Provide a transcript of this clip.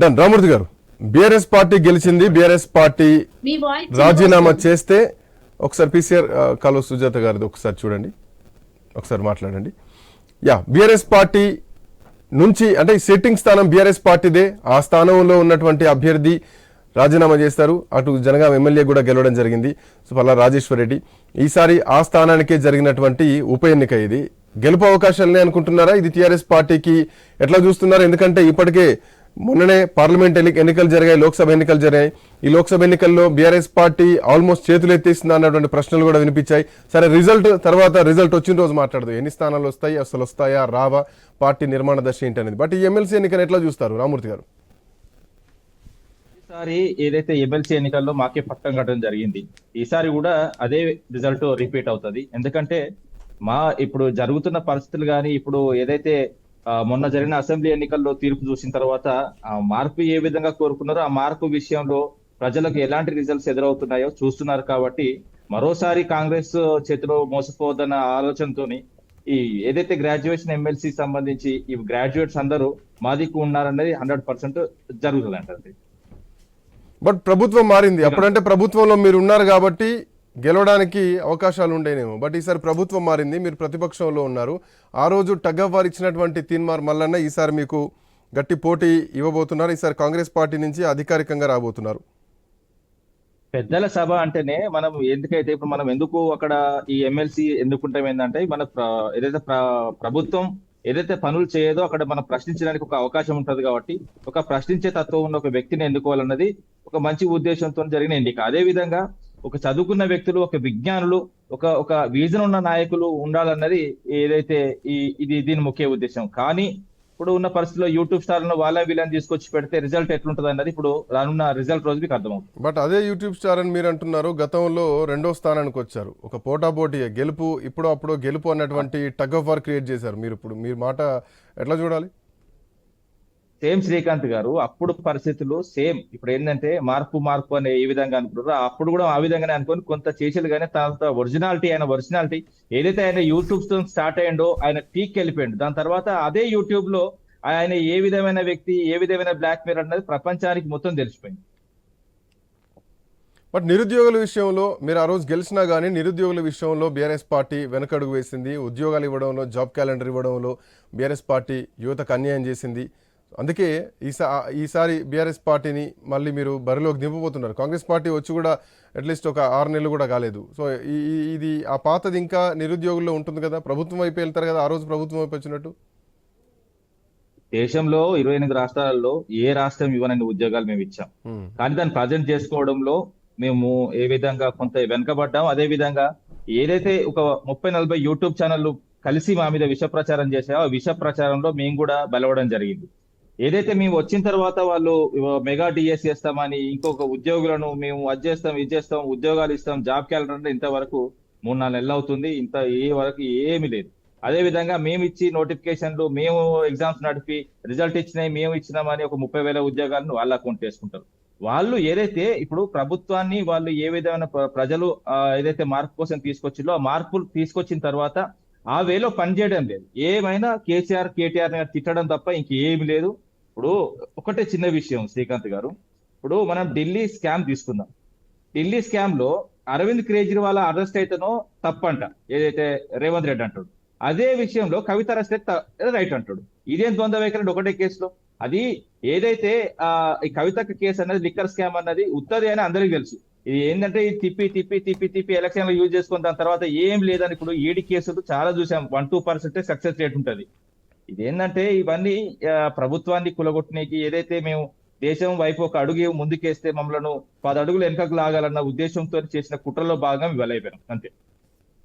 Done. Ramurthy గారు BRS party గెలిచింది BRS party రాజీనామా చేస్తే ఒకసారి పీసీఆర్ కాలో సుజాత గారిది ఒకసారి చూడండి. ఒకసారి మాట్లాడండి. యా బీఆర్ఎస్ పార్టీ నుంచి అంటే సిట్టింగ్ స్థానం బీఆర్ఎస్ పార్టీదే. ఆ స్థానంలో ఉన్నటువంటి అభ్యర్థి రాజీనామా చేస్తారు. అటు జనగాం ఎమ్మెల్యే కూడా గెలవడం జరిగింది. సో పల్లా రాజేశ్వర్ రెడ్డి. ఈసారి ఆ స్థానానికే జరిగినటువంటి ఉప ఎన్నిక ఇది. గెలుపు అవకాశాలనే అనుకుంటున్నారా ఇది టీఆర్ఎస్ పార్టీకి ఎట్లా చూస్తున్నారు? ఎందుకంటే ఇప్పటికే మొన్ననే పార్లమెంట్ ఎన్ని- ఎన్నికలు జరిగాయి లోక్సభ ఎన్నికలు జరిగాయి. ఈ లోక్సభ ఎన్నికల్లో బీఆర్ఎస్ పార్టీ ఆల్మోస్ట్ చేతులు ఎత్తేస్తుంది అన్నటువంటి ప్రశ్నలు కూడా వినిపించాయి. సరే రిజల్ట్ తర్వాత రిజల్ట్ వచ్చిన రోజు మాట్లాడదు. ఎన్ని స్థానాలు వస్తాయి అసలు వస్తాయా రావా పార్టీ నిర్మాణ దశ ఏంటి అనేది. బట్ ఈ ఎమ్మెల్సీ ఎన్నికను ఎట్లా చూస్తారు? రామూర్తి గారు. ఈసారి ఏదైతే ఎమ్మెల్సీ ఎన్నికల్లో మాకే పట్టం కట్టడం జరిగింది ఈసారి కూడా అదే రిజల్ట్ రిపీట్ అవుతుంది. ఎందుకంటే మా ఇప్పుడు జరుగుతున్న పరిస్థితులు కానీ ఇప్పుడు ఏదైతే మొన్న జరిగిన అసెంబ్లీ ఎన్నికల్లో తీర్పు చూసిన తర్వాత ఆ మార్పు ఏ విధంగా కోరుకున్నారో ఆ మార్పు విషయంలో ప్రజలకు ఎలాంటి రిజల్ట్స్ ఎదురవుతున్నాయో చూస్తున్నారు కాబట్టి మరోసారి కాంగ్రెస్ చేతిలో మోసపోవద్దన్న ఆలోచనతో ఈ ఏదైతే గ్రాడ్యుయేషన్ ఎమ్మెల్సీ సంబంధించి ఈ గ్రాడ్యుయేట్స్ అందరూ మాదిక్కు ఉన్నారనేది హండ్రెడ్ పర్సెంట్ జరుగుతుంది బట్ ప్రభుత్వం మారింది. అప్పుడంటే ప్రభుత్వంలో మీరు ఉన్నారు కాబట్టి గెలవడానికి అవకాశాలు ఉండేనేమో బట్ ఈసారి ప్రభుత్వం మారింది మీరు ప్రతిపక్షంలో ఉన్నారు. ఆ రోజు టగ్ ఆఫ్ ఇచ్చినటువంటి తీన్మార్ మల్లన్న ఈసారి మీకు గట్టి పోటీ ఇవ్వబోతున్నారు. ఈసారి కాంగ్రెస్ పార్టీ నుంచి అధికారికంగా రాబోతున్నారు. పెద్దల సభ అంటేనే మనం ఎందుకైతే ఇప్పుడు మనం ఎందుకు అక్కడ ఈ ఎమ్మెల్సీ ఎందుకుంటాం ఏంటంటే మన ఏదైతే ప్రభుత్వం ఏదైతే పనులు చేయదో అక్కడ మనం ప్రశ్నించడానికి ఒక అవకాశం ఉంటుంది కాబట్టి ఒక ప్రశ్నించే తత్వం ఉన్న ఒక వ్యక్తిని ఎన్నుకోవాలన్నది ఒక మంచి ఉద్దేశంతో జరిగిన ఎన్నిక అదే విధంగా ఒక చదువుకున్న వ్యక్తులు ఒక విజ్ఞానులు ఒక ఒక విజన్ ఉన్న నాయకులు ఉండాలన్నది ఏదైతే ఈ ఇది దీని ముఖ్య ఉద్దేశం. కానీ ఇప్పుడు ఉన్న పరిస్థితిలో యూట్యూబ్ స్టార్లను వాళ్ళ వీళ్ళని తీసుకొచ్చి పెడితే రిజల్ట్ ఎట్లుంటది అన్నది ఇప్పుడు రానున్న రిజల్ట్ రోజు మీకు అర్థమవుతుంది. బట్ అదే యూట్యూబ్ స్టార్ అని మీరు అంటున్నారు గతంలో రెండో స్థానానికి వచ్చారు. ఒక పోటాపోటీ గెలుపు ఇప్పుడు అప్పుడు గెలుపు అన్నటువంటి టగ్ ఆఫ్ వార్ క్రియేట్ చేశారు. మీరు ఇప్పుడు మీరు మాట ఎట్లా చూడాలి? సేమ్ శ్రీకాంత్ గారు అప్పుడు పరిస్థితులు సేమ్. ఇప్పుడు ఏంటంటే మార్పు మార్పు అనే ఏ విధంగా అనుకుంటారో. అప్పుడు కూడా ఆ విధంగానే అనుకుని కొంత చేసేది కానీ తర్వాత ఒరిజినాలిటీ ఆయన ఒరిజినాలిటీ ఏదైతే ఆయన యూట్యూబ్తో స్టార్ట్ అయ్యిండో ఆయన పీక్ వెళ్ళిపోయిండు. దాని తర్వాత అదే యూట్యూబ్లో ఆయన ఏ విధమైన వ్యక్తి ఏ విధమైన బ్లాక్ మెయిల్ అన్నది ప్రపంచానికి మొత్తం తెలిసిపోయింది. బట్ నిరుద్యోగుల విషయంలో మీరు ఆ రోజు గెలిచినా కానీ నిరుద్యోగుల విషయంలో బీఆర్ఎస్ పార్టీ వెనకడుగు వేసింది. ఉద్యోగాలు ఇవ్వడంలో జాబ్ క్యాలెండర్ ఇవ్వడంలో బీఆర్ఎస్ పార్టీ యువతకు అన్యాయం చేసింది. అందుకే ఈసా ఈసారి బీఆర్ఎస్ పార్టీని మళ్ళీ మీరు బరిలోకి దింపబోతున్నారు. కాంగ్రెస్ పార్టీ వచ్చి కూడా అట్లీస్ట్ ఒక ఆరు నెలలు కూడా కాలేదు. సో ఇది ఆ పాతది ఇంకా నిరుద్యోగుల్లో ఉంటుంది కదా? ప్రభుత్వం వైపు వెళ్తారు కదా? ఆ రోజు ప్రభుత్వం వైపు వచ్చినట్టు? దేశంలో ఇరవై ఎనిమిది రాష్ట్రాలలో ఏ రాష్ట్రం ఇవ్వనని ఉద్యోగాలు మేము ఇచ్చాం. కానీ దాన్ని ప్రజెంట్ చేసుకోవడంలో మేము ఏ విధంగా కొంత వెనకబడ్డాం. అదే విధంగా ఏదైతే ఒక ముప్పై నలభై యూట్యూబ్ ఛానళ్ళు కలిసి మా మీద విష ప్రచారం చేసాయో ఆ విష ప్రచారంలో మేము కూడా బలవడం జరిగింది. ఏదైతే మేము వచ్చిన తర్వాత వాళ్ళు మెగా డిఎస్ చేస్తామని ఇంకొక ఉద్యోగులను మేము అది చేస్తాం ఇది చేస్తాం ఉద్యోగాలు ఇస్తాం జాబ్ క్యాలెండర్ అంటే ఇంతవరకు మూడు నాలుగు నెలలు అవుతుంది. ఇంత ఏ వరకు ఏమీ లేదు. అదే విధంగా మేము ఇచ్చి నోటిఫికేషన్లు మేము ఎగ్జామ్స్ నడిపి రిజల్ట్ ఇచ్చినాయి మేము ఇచ్చినామని ఒక ముప్పై వేల ఉద్యోగాలను వాళ్ళ అకౌంట్ చేసుకుంటారు. వాళ్ళు ఏదైతే ఇప్పుడు ప్రభుత్వాన్ని వాళ్ళు ఏ విధమైన ప్ర- ప్రజలు ఏదైతే మార్పు కోసం తీసుకొచ్చిందో ఆ మార్పులు తీసుకొచ్చిన తర్వాత ఆ వేలో పనిచేయడం లేదు. ఏమైనా కేసీఆర్ కేటీఆర్ తిట్టడం తప్ప ఇంకేమి లేదు. ఇప్పుడు ఒకటే చిన్న విషయం శ్రీకాంత్ గారు. ఇప్పుడు మనం ఢిల్లీ స్కామ్ తీసుకుందాం. ఢిల్లీ స్కామ్లో అరవింద్ కేజ్రీవాల్ అరెస్ట్ అయితేనో తప్పంట. ఏదైతే రేవంత్ రెడ్డి అంటాడు. అదే విషయంలో కవిత అరెస్ట్ అయితే రైట్ అంటాడు. ఇదేం ద్వంద్వ వైఖరి ఒకటే కేసులో? అది ఏదైతే ఆ ఈ కవితక్క కేసు అనేది లిక్కర్ స్కామ్ అన్నది ఉత్తది అని అందరికీ తెలుసు. ఇది ఏంటంటే ఇది తిప్పి తిప్పి తిప్పి తిప్పి ఎలక్షన్లో యూజ్ చేసుకున్న దాని తర్వాత ఏం లేదని ఇప్పుడు ఏడి కేసులు చాలా చూసాం. One two percent success rate ఉంటది. ఇదేంటంటే ఇవన్నీ ప్రభుత్వాన్ని కులగొట్టడానికి ఏదైతే మేము దేశం వైపు ఒక అడుగు ముందుకేస్తే మమ్మలను పది అడుగులు వెనకకు లాగాలన్న ఉద్దేశంతో చేసిన కుట్రలో భాగంగా ఇవ్వలేకపోయాం అంతే.